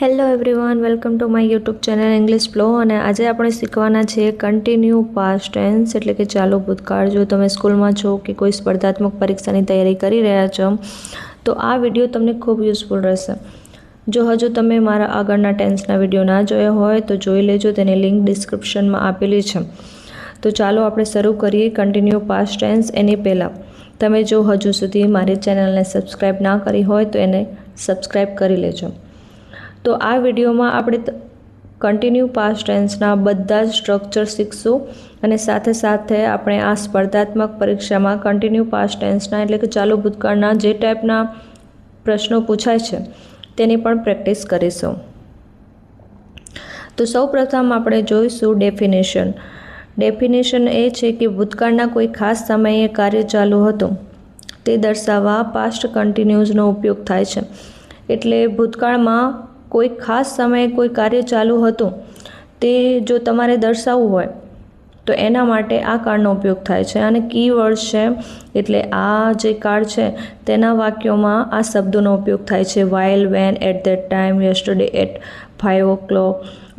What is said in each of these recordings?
Hello everyone welcome to my YouTube channel English blow અને આજે આપણે શીખવાના છે કન્ટિન્યુ પાસ્ટ ટેન્સ એટલે કે ચાલુ ભૂતકાળ. જો તમે સ્કૂલમાં છો કે કોઈ સ્પર્ધાત્મક પરીક્ષાની તૈયારી કરી રહ્યા છો, તો આ વીડિયો તમને ખૂબ યુઝફુલ રહેશે. જો હજુ તમે મારા આગળના ટેન્સના વીડિયો ના જોયા હોય, તો જોઈ લેજો, તેની લિંક ડિસ્ક્રિપ્શનમાં આપેલી છે. તો ચાલો આપણે શરૂ કરીએ કન્ટિન્યુ પાસ્ટ ટેન્સ એની પહેલાં. તમે જો હજુ સુધી મારી ચેનલને સબસ્ક્રાઈબ ના કરી હોય, તો એને સબસ્ક્રાઈબ કરી લેજો. તો આ વિડીયોમાં આપણે કન્ટિન્યુ પાસ્ટ ટેન્સના બધા જ સ્ટ્રક્ચર શીખશું અને સાથે સાથે આપણે આ સ્પર્ધાત્મક પરીક્ષામાં કન્ટિન્યુ પાસ્ટ ટેન્સના એટલે કે ચાલુ ભૂતકાળના જે ટાઈપના પ્રશ્નો પૂછાય છે, તેની પણ પ્રેક્ટિસ કરીશું. તો સૌ પ્રથમ આપણે જોઈશું ડેફિનેશન ડેફિનેશન એ છે કે ભૂતકાળના કોઈ ખાસ સમયે કાર્ય ચાલુ હતું. તે દર્શાવવા પાસ્ટ કન્ટિન્યુઝનો ઉપયોગ થાય છે. એટલે ભૂતકાળમાં કોઈ ખાસ સમયે કોઈ કાર્ય ચાલુ હતું તે જો તમારે દર્શાવવું હોય, તો એના માટે આ કાર્ડનો ઉપયોગ થાય છે. અને કીવર્ડ છે, એટલે આ જે કાર્ડ છે, તેના વાક્યોમાં આ શબ્દોનો ઉપયોગ થાય છે. While when at that time yesterday at five o'clock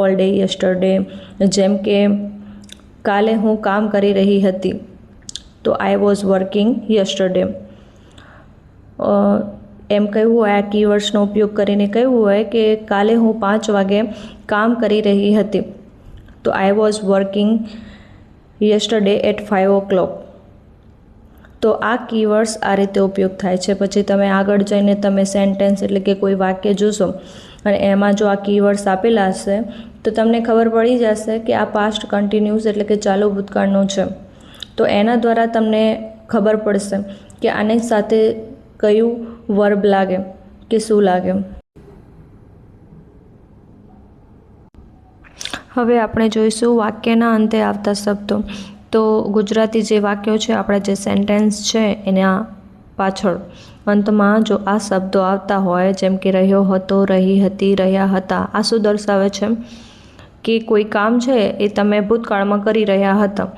all day yesterday જેમ કે, કાલે હું કામ કરી રહી હતી, તો આઈ વોઝ વર્કિંગ યસ્ટરડે એમ કહ્યું હોય, આ કીવર્ડ્સનો ઉપયોગ કરીને કહ્યું હોય કે કાલે હું પાંચ વાગે કામ કરી રહી હતી. તો I was working yesterday at five o'clock તો આ કીવર્ડ્સ આ રીતે ઉપયોગ થાય છે. પછી તમે આગળ જઈને તમે સેન્ટેન્સ એટલે કે કોઈ વાક્ય જોશો અને એમાં જો આ કીવર્ડ્સ આપેલા હશે, તો તમને ખબર પડી જશે કે આ પાસ્ટ કન્ટિન્યુઅસ એટલે કે ચાલુ ભૂતકાળનું છે. તો એના દ્વારા તમને ખબર પડશે કે આની સાથે કયું વર્બ લાગે કે શું લાગે? હવે આપણે જોઈશું વાક્યના અંતે આવતા શબ્દો. તો ગુજરાતી જે વાક્યો છે, આપણા જે સેન્ટેન્સ છે, એના પાછળ અંતમાં જો આ શબ્દો આવતા હોય, જેમ કે રહ્યો હતો, રહી હતી, રહ્યા હતા આ શું દર્શાવે છે? કે કોઈ કામ છે, એ તમે ભૂતકાળમાં કરી રહ્યા હતા.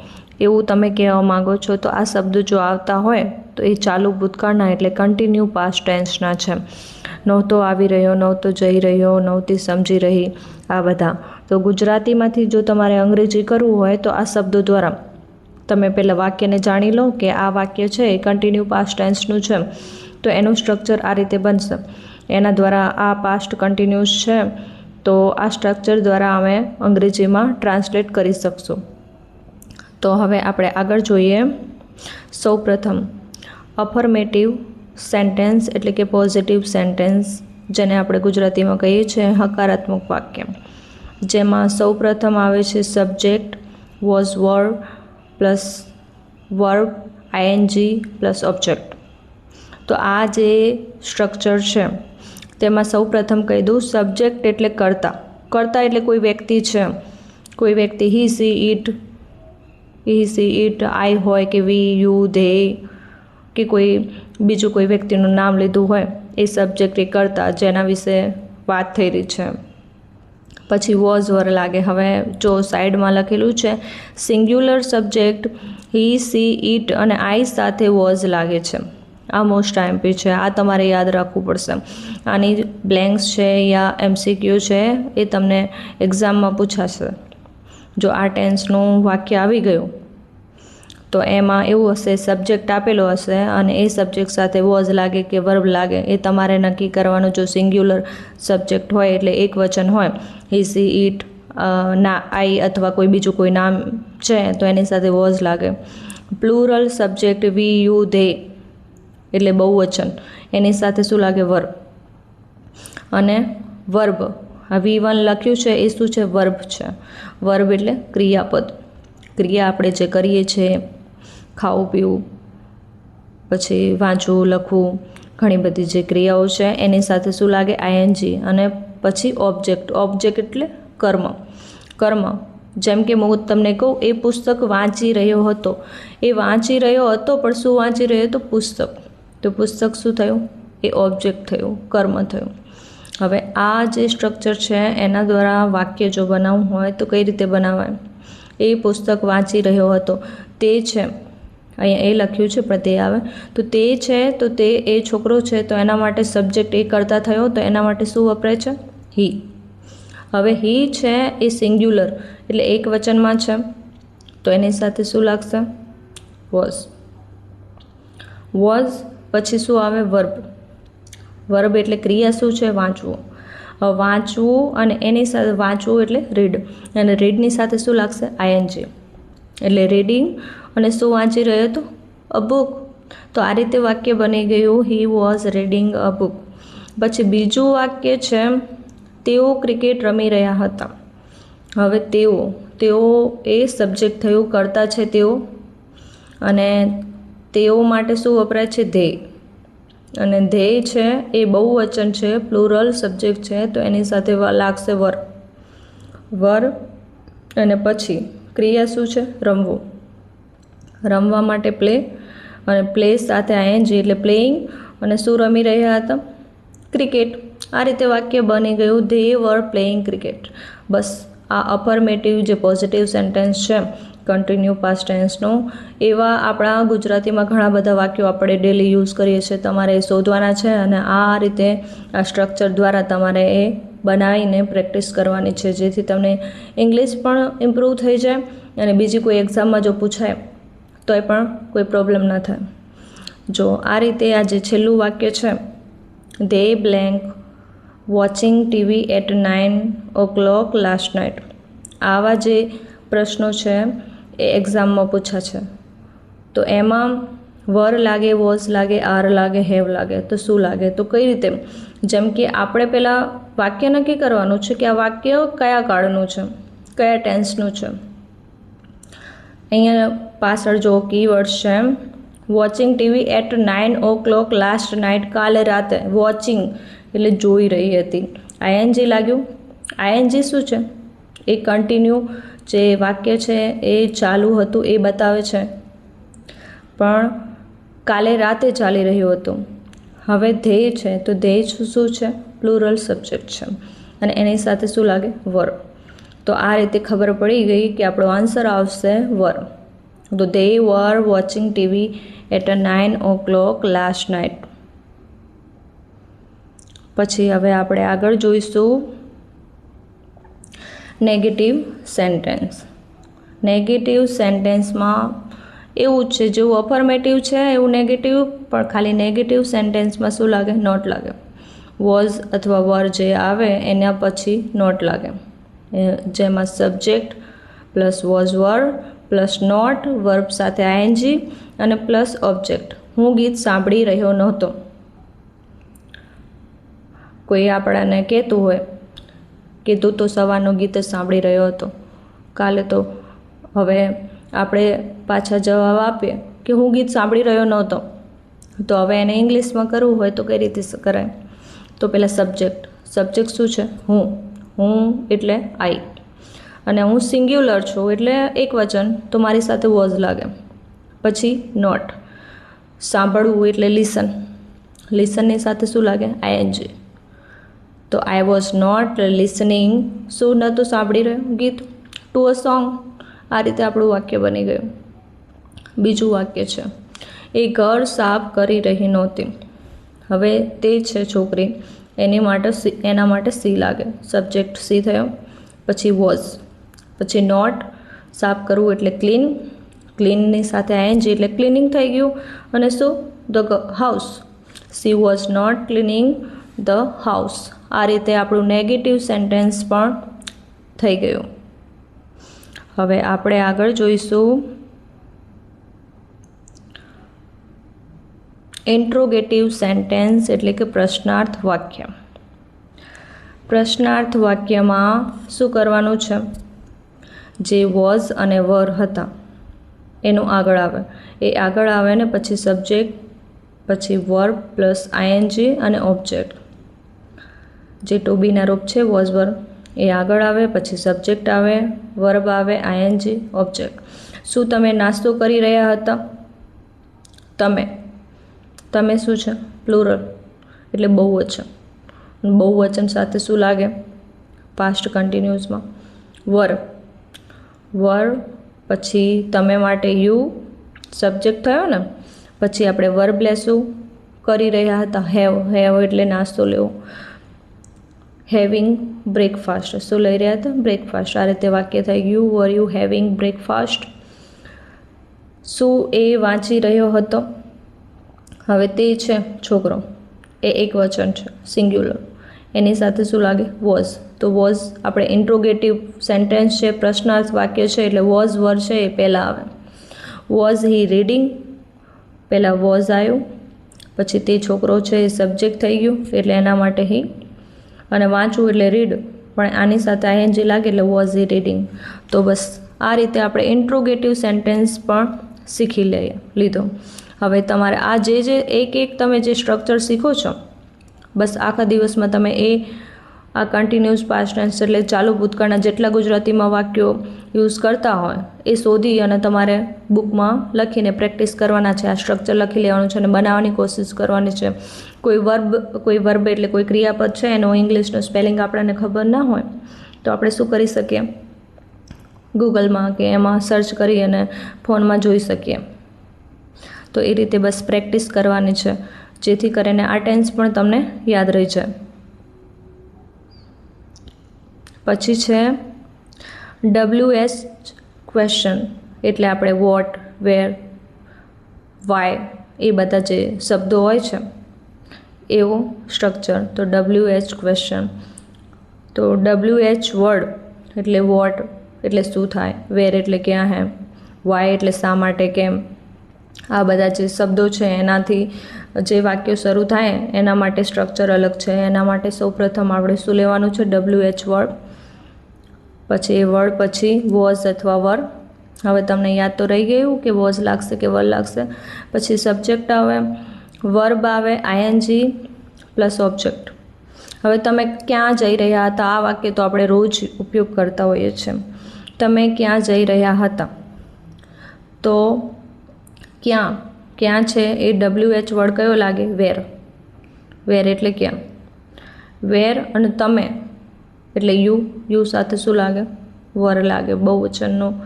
એવું તમે કહેવા માગો છો તો આ શબ્દો જો આવતા હોય તો એ ચાલુ ભૂતકાળના એટલે કન્ટિન્યુ પાસ્ટ ટેન્સના છે. નહોતો આવી રહ્યો નહોતો જઈ રહ્યો નહોતી સમજી રહી, આ બધા. તો ગુજરાતીમાંથી જો તમારે અંગ્રેજી કરવું હોય તો આ શબ્દો દ્વારા તમે પહેલાં વાક્યને જાણી લો કે આ વાક્ય છે એ કન્ટિન્યુ પાસ્ટ ટેન્સનું છે. તો એનું સ્ટ્રક્ચર આ રીતે બનશે. એના દ્વારા આ પાસ્ટ કન્ટિન્યુઅસ છે. તો આ સ્ટ્રક્ચર દ્વારા અમે અંગ્રેજીમાં ટ્રાન્સલેટ કરી શકશું. તો હવે આપણે આગળ જોઈએ. સૌ પ્રથમ અફર્મેટિવ સેન્ટેન્સ એટલે કે પોઝિટિવ સેન્ટેન્સ જેને આપણે ગુજરાતીમાં કહીએ છીએ હકારાત્મક વાક્ય. જેમાં સૌ પ્રથમ આવે છે subject was verb plus verb ING plus object તો આ જે સ્ટ્રક્ચર છે, તેમાં સૌ પ્રથમ કહી દઉં સબ્જેક્ટ એટલે કરતા. કરતા એટલે કોઈ વ્યક્તિ છે. કોઈ વ્યક્તિ he she it he she it I હોય કે વી યુ ધે કે કોઈ બીજું કોઈ વ્યક્તિનું નામ લીધું હોય, એ સબ્જેક્ટ એ કરતા જેના વિશે વાત થઈ રહી છે. પછી વોઝ વર લાગે. હવે જો સાઈડમાં લખેલું છે singular subject he she it અને આઈ સાથે વોઝ લાગે છે. આ મોસ્ટ આઈમ્પી છે. આ તમારે યાદ રાખવું પડશે. આની બ્લેન્ક્સ છે યા એમસીક્યુ છે, એ તમને એક્ઝામમાં પૂછાશે. જો આ ટેન્સનું વાક્ય આવી ગયું, તો એમાં એવું હશે સબ્જેક્ટ આપેલો હશે અને એ સબ્જેક્ટ સાથે વોઝ લાગે કે વર્બ લાગે, એ તમારે નક્કી કરવાનું જો સિંગ્યુલર સબ્જેક્ટ હોય એટલે એક વચન હોય હી સી ઇટ ના આઈ અથવા કોઈ બીજું કોઈ નામ છે, તો એની સાથે વોઝ લાગે. Plural subject we you they એટલે બહુવચન. એની સાથે શું લાગે? વર્બ અને વર્બ આ વી વન લખ્યું છે, એ શું છે? વર્બ છે. વર્બ એટલે ક્રિયાપદ. ક્રિયા આપણે જે કરીએ છીએ, ખાવું, પીવું, પછી વાંચવું, લખવું, ઘણી બધી જે ક્રિયાઓ છે, એની સાથે શું લાગે? આઈએનજી અને પછી ઓબ્જેક્ટ ઓબ્જેક્ટ એટલે કર્મ. કર્મ. જેમ કે હું તમને કહું, એ પુસ્તક વાંચી રહ્યો હતો. એ વાંચી રહ્યો હતો, પણ શું વાંચી રહ્યો? હતો પુસ્તક. તો પુસ્તક શું થયું? એ ઓબ્જેક્ટ થયું, કર્મ થયું. હવે આ જે સ્ટ્રક્ચર છે, એના દ્વારા વાક્ય જો બનાવવું હોય તો કઈ રીતે બનાવાય? એ પુસ્તક વાંચી રહ્યો હતો. તે છે, અહીંયા એ લખ્યું છે, પણ તે આવે. તો તે છે, તો તે એ છોકરો છે, તો એના માટે સબ્જેક્ટ એ કરતા થયો, તો એના માટે શું વપરાય છે? હી હવે હી છે, એ સિંગ્યુલર એટલે એક વચનમાં છે. તો એની સાથે શું લાગશે? વોઝ વોઝ પછી શું આવે? વર્બ વર્બ એટલે ક્રિયા શું છે? વાંચવું. વાંચવું અને એની સાથે વાંચવું એટલે રીડ અને રીડની સાથે શું લાગશે? આઈએનજી એટલે રીડિંગ અને શું વાંચી રહ્યો હતો અ બુક તો આ રીતે વાક્ય બની ગયું. He was reading a book પછી બીજું વાક્ય છે, તેઓ ક્રિકેટ રમી રહ્યા હતા. હવે તેઓ તેઓ એ સબ્જેક્ટ થયું, કરતા છે તેઓ. અને તેઓ માટે શું વપરાય છે? ધ્યેય અને ધ્યેય છે, એ બહુવચન છે પ્લુરલ સબ્જેક્ટ છે, તો એની સાથે લાગશે વર. વર અને પછી ક્રિયા શું છે? રમવું. રમવા માટે પ્લે અને પ્લે સાથે આઈએનજી એટલે પ્લેઇંગ અને શું રમી રહ્યા હતા? ક્રિકેટ. આ રીતે વાક્ય બની ગયું ધે વર પ્લેઇંગ ક્રિકેટ બસ, આ અફર્મેટિવ જે પોઝિટિવ સેન્ટેન્સ છે કન્ટિન્યુ પાસ્ટ ટેન્સનું એવા આપણા ગુજરાતીમાં ઘણા બધા વાક્યો આપણે ડેલી યુઝ કરીએ છીએ, તમારે એ શોધવાના છે અને આ રીતે આ સ્ટ્રક્ચર દ્વારા તમારે એ બનાવીને પ્રેક્ટિસ કરવાની છે, જેથી તમને ઇંગ્લિશ પણ ઇમ્પ્રૂવ થઈ જાય અને બીજી કોઈ એક્ઝામમાં જો પૂછાય તો એ પણ કોઈ પ્રોબ્લેમ ન થાય. જો આ રીતે આ જે છેલ્લું વાક્ય છે they blank watching TV at nine o'clock last night આવા જે પ્રશ્નો છે એ એક્ઝામમાં પૂછા છે. તો એમાં વર લાગે, વોઝ લાગે, આર લાગે, હેવ લાગે, તો શું લાગે? તો કઈ રીતે? જેમ કે આપણે પહેલાં વાક્ય નક્કી કરવાનું છે કે આ વાક્ય કયા કાળનું છે? કયા ટેન્સનું છે? અહીંયા પાછળ જો કીવર્ડ છે watching TV at nine o'clock last night કાલે રાતે વોચિંગ એટલે જોઈ રહી હતી. આઈએનજી લાગ્યું. આઈએનજી શું છે? એ કન્ટિન્યુ જે વાક્ય છે એ ચાલુ હતું એ બતાવે છે. પણ કાલે રાતે ચાલી રહ્યું હતું. હવે ધ્યેય છે તો ધ્યેય શું શું છે? પ્લુરલ સબ્જેક્ટ છે. અને એની સાથે શું લાગે? વર. તો આ રીતે ખબર પડી ગઈ કે આપણો આન્સર આવશે વર. તો they were watching TV at a nine o'clock last night પછી હવે આપણે આગળ જોઈશું નેગેટિવ સેન્ટેન્સ નેગેટિવ સેન્ટેન્સમાં એવું જ છે, જેવું અફર્મેટિવ છે, એવું નેગેટિવ પણ ખાલી નેગેટિવ સેન્ટેન્સમાં શું લાગે? નોટ લાગે. વોઝ અથવા વર જે આવે, એના પછી નોટ લાગે. જેમાં subject plus was were plus not verb સાથે આઈએનજી અને પ્લસ ઓબ્જેક્ટ હું ગીત સાંભળી રહ્યો નહોતો. કોઈ આપણાને કહેતું હોય કે તું તો સવારનું ગીત જ સાંભળી રહ્યો હતો. કાલે તો હવે આપણે પાછા જવાબ આપીએ કે હું ગીત સાંભળી રહ્યો નહોતો. તો હવે એને ઇંગ્લિશમાં કરવું હોય તો કઈ રીતે કરાય? તો પહેલાં સબ્જેક્ટ. સબ્જેક્ટ શું છે? હું. હું એટલે આઈ. અને હું સિંગ્યુલર છું એટલે એક વચન તો મારી સાથે વોઝ લાગે. પછી નોટ. સાંભળવું એટલે લિસન. લિસનની સાથે શું લાગે? આઈએનજી તો આઈ વોઝ નોટ લિસનિંગ શું નહોતું સાંભળી રહ્યું ગીત? ટુ અ સોંગ આ રીતે આપણું વાક્ય બની ગયું. બીજું વાક્ય છે. એ ઘર સાફ કરી રહી નહોતી. હવે તે છે છોકરી. એની માટે સી, એના માટે સી લાગે. સબ્જેક્ટ સી થયો. પછી વોઝ પછી નોટ સાફ કરવું એટલે ક્લીન ક્લીનની સાથે આઈએનજી એટલે ક્લિનિંગ થઈ ગયું. અને શું? The house she was not cleaning the house. આ રીતે આપણું નેગેટિવ સેન્ટેન્સ પણ થઈ ગયું. હવે આપણે આગળ જોઈશું. ઇન્ટ્રોગેટિવ સેન્ટેન્સ એટલે કે પ્રશ્નાર્થ વાક્ય. પ્રશ્નાર્થ વાક્યમાં શું કરવાનું છે? જે વોઝ અને વર હતા. એનું આગળ આવે. એ આગળ આવે ને પછી સબ્જેક્ટ પછી વર્બ પ્લસ આઈએનજી અને ઓબ્જેક્ટ જે ટોબીના રૂપ છે વોઝ વર્બ એ આગળ આવે, પછી સબ્જેક્ટ આવે વર્બ આવે આઈએનજી ઓબ્જેક્ટ શું તમે નાસ્તો કરી રહ્યા હતા? તમે. તમે શું છે? પ્લુરલ એટલે બહુવચન. બહુવચન સાથે શું લાગે? પાસ્ટ કન્ટિન્યુઅસમાં વર વર પછી તમે માટે યુ સબ્જેક્ટ થયો ને? પછી આપણે વર્બ લેશું. કરી રહ્યા હતા. હેવ હેવ એટલે નાસ્તો લેવો. હેવિંગ બ્રેકફાસ્ટ શું લઈ રહ્યા હતા બ્રેકફાસ્ટ આ રીતે વાક્ય થઈ ગયું વર યુ હેવિંગ બ્રેકફાસ્ટ શું એ વાંચી રહ્યો હતો. હવે તે છે છોકરો. એ એક વચન છે સિંગ્યુલર એની સાથે શું લાગે? વોઝ તો વોઝ આપણે ઇન્ટ્રોગેટિવ સેન્ટેન્સ છે, પ્રશ્નાર્થ વાક્ય છે, એટલે વોઝ વર છે, એ પહેલાં આવે. વોઝ હી રીડિંગ પહેલાં વોઝ આવ્યું. પછી તે છોકરો છે, એ સબ્જેક્ટ થઈ ગયું, એટલે એના માટે હી અને વાંચવું એટલે રીડ પણ આની સાથે આઈએનજી લાગે એટલે વોઝ ઈ રીડિંગ તો બસ, આ રીતે આપણે ઇન્ટ્રોગેટિવ સેન્ટેન્સ પણ શીખી લઈએ લીધો. હવે તમારે આ જે જે એક એક તમે જે સ્ટ્રક્ચર શીખો છો, બસ આખા દિવસમાં તમે એ આ કન્ટિન્યુઅસ પાસ્ટ ટેન્સ એટલે ચાલુ ભૂતકાળના જેટલા ગુજરાતીમાં વાક્યો યુઝ કરતા હોય, એ શોધી અને તમારે બુકમાં લખીને પ્રેક્ટિસ કરવાના છે. આ સ્ટ્રક્ચર લખી લેવાનું છે અને બનાવવાની કોશિશ કરવાની છે. કોઈ વર્બ કોઈ વર્બ એટલે કોઈ ક્રિયાપદ છે, એનો ઇંગ્લિશનો સ્પેલિંગ આપણને ખબર ના હોય, તો આપણે શું કરી શકીએ? ગૂગલમાં કે એમાં સર્ચ કરી અને ફોનમાં જોઈ શકીએ. તો એ રીતે બસ પ્રેક્ટિસ કરવાની છે, જેથી કરીને આ ટેન્સ પણ તમને યાદ રહી જાય. પછી છે ડબલ્યુ એસ ક્વેશ્ચન એટલે આપણે વોટ વેર વાય એ બધા જે શબ્દો હોય છે, એવો સ્ટ્રક્ચર તો ડબલ્યુ એચ ક્વેશ્ચન તો ડબલ્યુ એચ વર્ડ એટલે વોટ એટલે શું થાય? વેર એટલે ક્યાં હે? વાય એટલે શા માટે કેમ? આ બધા જે શબ્દો છે એનાથી જે વાક્યો શરૂ થાય એના માટે સ્ટ્રક્ચર અલગ છે. એના માટે સૌપ્રથમ આપણે શું લેવાનું છે? ડબલ્યુ એચ વર્ડ પછી એ વર્ડ પછી વોઝ અથવા વર. હવે તમને યાદ તો રહી ગયું કે વોઝ લાગશે કે વર લાગશે. પછી સબ્જેક્ટ આવે, વર્બ આવે આઈએનજી પ્લસ ઓબ્જેક્ટ. હવે તમે ક્યાં જઈ રહ્યા હતા? આ વાક્ય તો આપણે રોજ ઉપયોગ કરતા હોઈએ છીએ. તમે ક્યાં જઈ રહ્યા હતા? તો ક્યાં? ક્યાં છે? એ ડબલ્યુ એચ વર્ડ કયો લાગે? વેર. વેર એટલે ક્યાં? વેર અને તમે. એટલે યુ યુ સાથે શું લાગે? વર લાગે. બહુવચનનું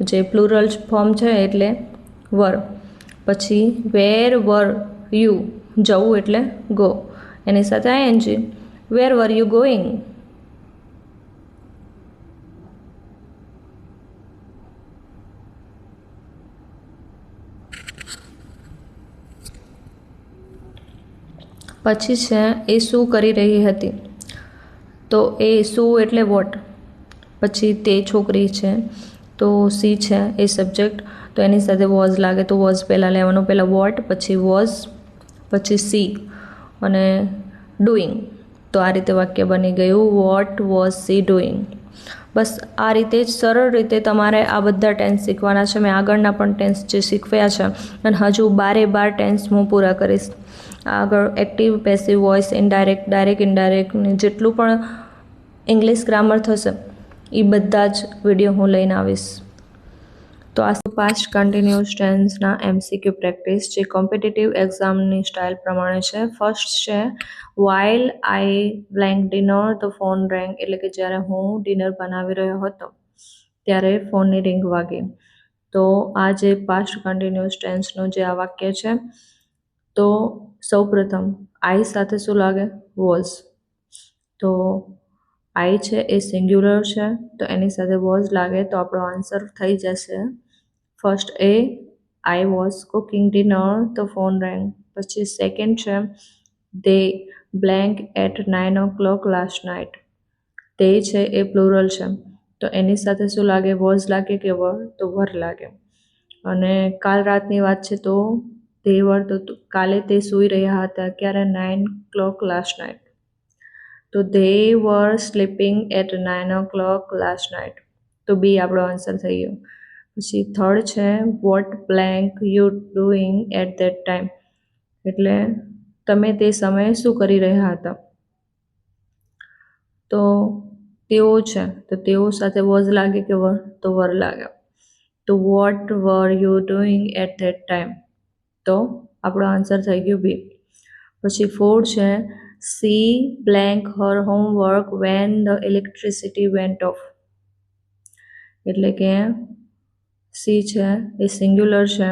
જે પ્લુરલ ફોર્મ છે એટલે વર. પછી વેર, વર, યુ, જવું એટલે ગો. એની સાથે ING where, were, you going? પછી છે એ શું કરી રહી હતી? તો એ શું એટલે વોટ પછી તે છોકરી છે, તો સી છે એ સબ્જેક્ટ તો એની સાથે વોઝ લાગે તો વોઝ પહેલાં લેવાનું, પહેલાં વોટ પછી વોઝ પછી સી અને ડુઈંગ તો આ રીતે વાક્ય બની ગયું વોટ વોઝ સી ડુઈંગ બસ આ રીતે જ સરળ રીતે તમારે આ બધા ટેન્સ શીખવાના છે. મેં આગળના પણ ટેન્સ જે શીખવ્યા છે, અને હજુ બારે બાર ટેન્સ હું પૂરા કરીશ. આગળ active passive voice indirect direct indirect જેટલું પણ ઇંગ્લિશ ગ્રામર થશે એ બધા જ વીડિયો હું લઈને આવીશ. તો આ પાસ્ટ કન્ટિન્યુઅસ ટેન્સના એમસીક્યુ પ્રેક્ટિસ જે કોમ્પિટિટિવ એક્ઝામની સ્ટાઇલ પ્રમાણે છે. ફર્સ્ટ છે while I blank dinner the phone rang એટલે કે જ્યારે હું ડિનર બનાવી રહ્યો હતો, ત્યારે ફોનની રિંગ વાગી. તો આ જે પાસ્ટ કન્ટિન્યુઅસ ટેન્સનું જે આ વાક્ય છે તો સૌપ્રથમ આઈ સાથે શું લાગે? વોઝ તો આઈ છે એ સિંગ્યુલર છે, તો એની સાથે વોઝ લાગે તો આપણો આન્સર થઈ જશે first A, I was cooking dinner, તો ફોન રેંગ. પછી સેકન્ડ છે, they blank at nine o'clock last night. તે છે એ પ્લુરલ છે. તો એની સાથે શું લાગે? વોઝ લાગે કે વર? તો વર લાગે. અને કાલ રાતની વાત છે તો તે વર તો કાલે તે સૂઈ રહ્યા હતા ક્યારે? નાઇન ક્લોક લાસ્ટ નાઇટ તો they were sleeping at nine o'clock last night તો બી આપણો આન્સર થઈ ગયો. પછી થર્ડ છે what blank you doing at that time એટલે તમે તે સમયે શું કરી રહ્યા હતા? તો તેઓ છે, તો તેઓ સાથે વોઝ લાગે કે વર? તો વર લાગે તો what were you doing at that time તો આપણો આન્સર થઈ ગયો બી પછી ફોર છે she blank her homework when the electricity went off એટલે કે સી છે, એ સિંગ્યુલર છે.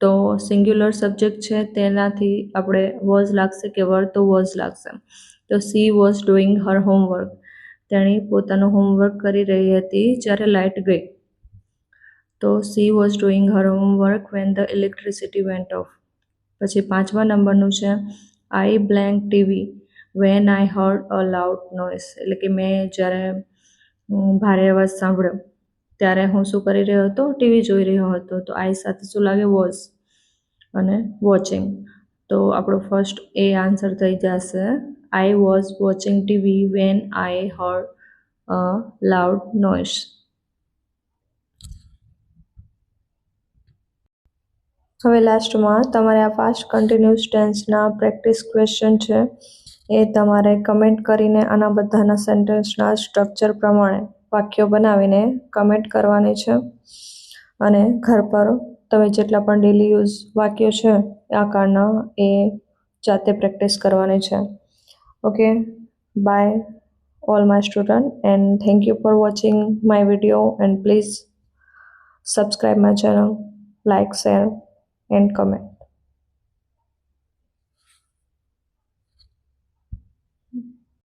તો સિંગ્યુલર સબ્જેક્ટ છે, તેનાથી આપણે વોઝ લાગશે કે વર તો વોઝ લાગશે. તો she was doing her homework તેણી પોતાનું હોમવર્ક કરી રહી હતી જ્યારે લાઇટ ગઈ. તો she was doing her homework when the electricity went off. પછી પાંચમા નંબરનું છે, I blank TV when I heard a loud noise એટલે કે મેં જ્યારે ભારે અવાજ સાંભળ્યો, ત્યારે હું શું કરી રહ્યો હતો? ટીવી જોઈ રહ્યો હતો. તો આઈ સાથે શું લાગે? વોઝ અને વોચિંગ. તો આપણો ફર્સ્ટ એ આન્સર થઈ જશે, I was watching TV when I heard a loud noise હવે લાસ્ટમાં તમારે આ પાસ્ટ કન્ટિન્યુઅસ ટેન્સના પ્રેક્ટિસ ક્વેશ્ચન છે. એ તમારે કમેન્ટ કરીને આના બધાના સેન્ટેન્સના સ્ટ્રક્ચર પ્રમાણે વાક્યો બનાવીને કમેન્ટ કરવાની છે. અને ઘર પર તમે જેટલા પણ ડેલી યુઝ વાક્યો છે આ કાળના એ જાતે પ્રેક્ટિસ કરવાની છે. Okay bye all my student and thank you for watching my video, and please subscribe my channel, like, share end comment